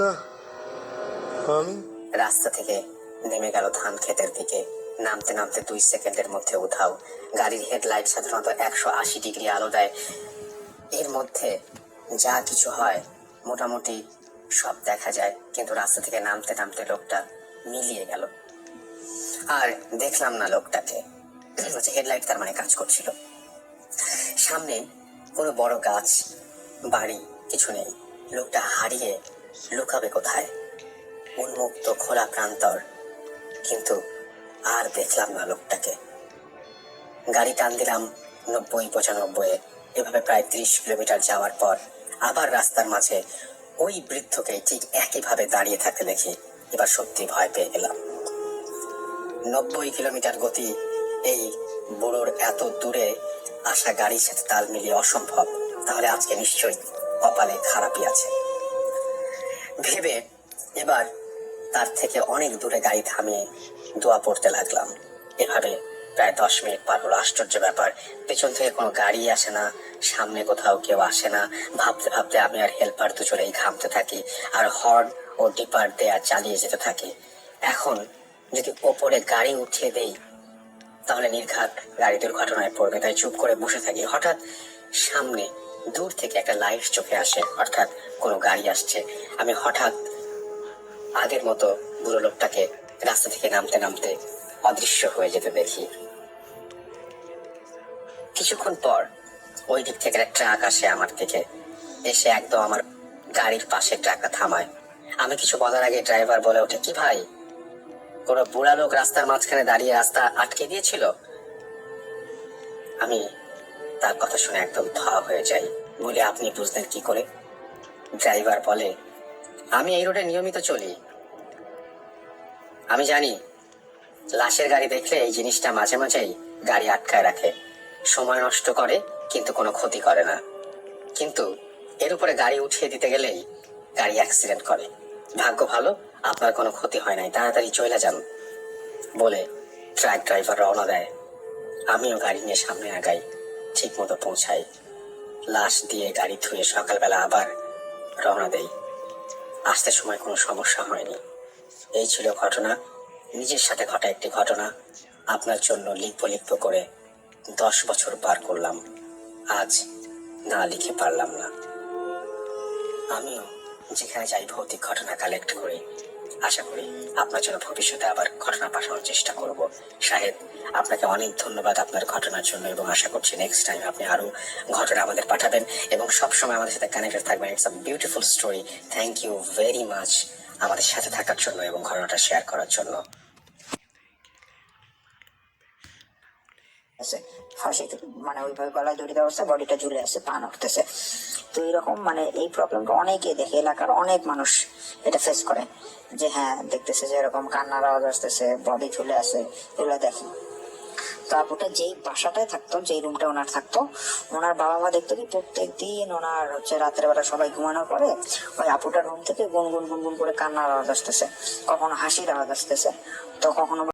আমি? রাস্তা থেকে নেমে গেল ধান ক্ষেতের দিকে। নামতে নামতে দুই সেকেন্ডের মধ্যে উধাও। গাড়ির হেডলাইট সাধারণত একশো আশি ডিগ্রি আলো দেয়। এর মধ্যে যা কিছু হয়, মোটামুটি সব দেখা যায়। কিন্তু রাস্তা থেকে নামতে নামতে লোকটা মিলিয়ে গেল। আর দেখলাম না লোকটাকে। হেডলাইট তার মানে কাজ করছিল। সামনে কোনো বড় গাছ, বাড়ি কিছু নেই। লোকটা হারিয়ে লুকাবে কোথায়? উন্মুক্ত খোলা প্রান্তর। কিন্তু আর দেখলাম না লোকটাকে। গাড়ি টান দিলাম নব্বই পঁচানব্বই এভাবে প্রায় ত্রিশ কিলোমিটার যাওয়ার পর আবার রাস্তার মাঝে ওই বৃদ্ধকে ঠিক একইভাবে দাঁড়িয়ে থাকতে দেখি। এবার সত্যি ভয় পেয়ে গেলাম। নব্বই কিলোমিটার গতি এই বুড়োর এত দূরে আসা গাড়ির সাথে তাল মিলিয়ে অসম্ভব। তাহলে আজকে নিশ্চয়ই কপালে খারাপই আছে। ভেবে এবার তার থেকে অনেক দূরে গাড়ি থামিয়ে দোয়া পড়তে লাগলাম। এভাবে প্রায় দশ মিনিট পার হলো। আশ্চর্য ব্যাপার, পেছন থেকে কোনো গাড়ি আসে না, সামনে কোথাও কেউ আসে না। ভাবতে ভাবতে আমি আর হেল্পার দুজনেই ঘামতে থাকি আর হর্ন ও ডিপার দেয়া চালিয়ে যেতে থাকি। এখন যদি ওপরে গাড়ি উঠিয়ে দেই, তাহলে নির্ঘাত গাড়ি দুর্ঘটনায় পড়বে, তাই চুপ করে বসে থাকি। হঠাৎ সামনে দূর থেকে একটা লাইট চোখে আসে, অর্থাৎ কোনো গাড়ি আসছে। আমি হঠাৎ আগের মতো বুড়ো লোকটাকে রাস্তা থেকে নামতে নামতে অদৃশ্য হয়ে যেতে দেখি। কিছুক্ষণ পর ওই দিক থেকে একটা ট্রাক আসে আমার দিকে। এসে একদম আমার গাড়ির পাশে ট্রাকটা থামায়। আমি কিছু বলার আগে ড্রাইভার বলে ওঠে, কি ভাই, কোনো বুড়া লোক রাস্তার মাঝখানে দাঁড়িয়ে রাস্তা আটকে দিয়েছিল? আমি তার কথা শুনে একদম ধা হয়ে যাই বলে, আপনি বুঝলেন কি করে? ড্রাইভার বলে, আমি এই রোডে নিয়মিত চলি। আমি জানি, লাশের গাড়ি দেখলে এই জিনিসটা মাঝে মাঝেই গাড়ি আটকায় রাখে। সময় নষ্ট করে, কিন্তু কোনো ক্ষতি করে না। কিন্তু এর উপরে গাড়ি উঠিয়ে দিতে গেলেই গাড়ি অ্যাক্সিডেন্ট করে। ভাগ্য ভালো, আপনার কোনো ক্ষতি হয় নাই। তাড়াতাড়ি চলে যান। বলে, ট্রাক ড্রাইভার রওনা দেয়। আমিও গাড়ি নিয়ে সামনে আগাই। ঠিক মতো পৌঁছাই। লাশ দিয়ে গাড়ি ধুয়ে সকালবেলা আবার রওনা দেই। আসতে সময় কোনো সমস্যা হয়নি। এই ছিল ঘটনা। নিজের সাথে ঘটা একটি ঘটনা। আপনার জন্য লিখব লিখব করে দশ বছর পার করলাম। আজ না লিখে পারলাম না। আমিও যেখানে যাই ভৌতিক ঘটনা কালেক্ট করি। আশা করি আপনার জন্য ভবিষ্যতে আবার ঘটনা পাঠানোর চেষ্টা করব। সাহেব, আপনাকে অনেক ধন্যবাদ আপনার ঘটনার জন্য এবং আশা করছি নেক্সট টাইম আপনি আরও ঘটনা আমাদের পাঠাবেন এবং সবসময় আমাদের সাথে কানেক্টেড থাকবেন। It's a beautiful story thank you very much আমাদের সাথে থাকার জন্য এবং ঘটনাটা শেয়ার করার জন্য। ফাঁসি মানে ওইভাবে গলায় দড়ি দেওয়া অবস্থা বডিটা ঝুলে আছে পান নড়তেছে। তো এরকম মানে এই প্রবলেমটা অনেকে দেখে, এলাকার অনেক মানুষ এটা ফেস করে। যে হ্যাঁ দেখতেছে যে এরকম কান্নার আওয়াজ আসতেছে বডি ঝুলে আছে এগুলো দেখি। তো আপুটা যেই বাসাটায় থাকতো, যেই রুমটা ওনার থাকতো, ওনার বাবা মা দেখতো কি প্রত্যেক দিন ওনার হচ্ছে রাতের বেলা সবাই ঘুমানোর পরে ওই আপুটার রুম থেকে গুনগুন গুনগুন করে কান্নার আওয়াজ আসতেছে, কখনো হাসির আওয়াজ আসতেছে, তো কখনো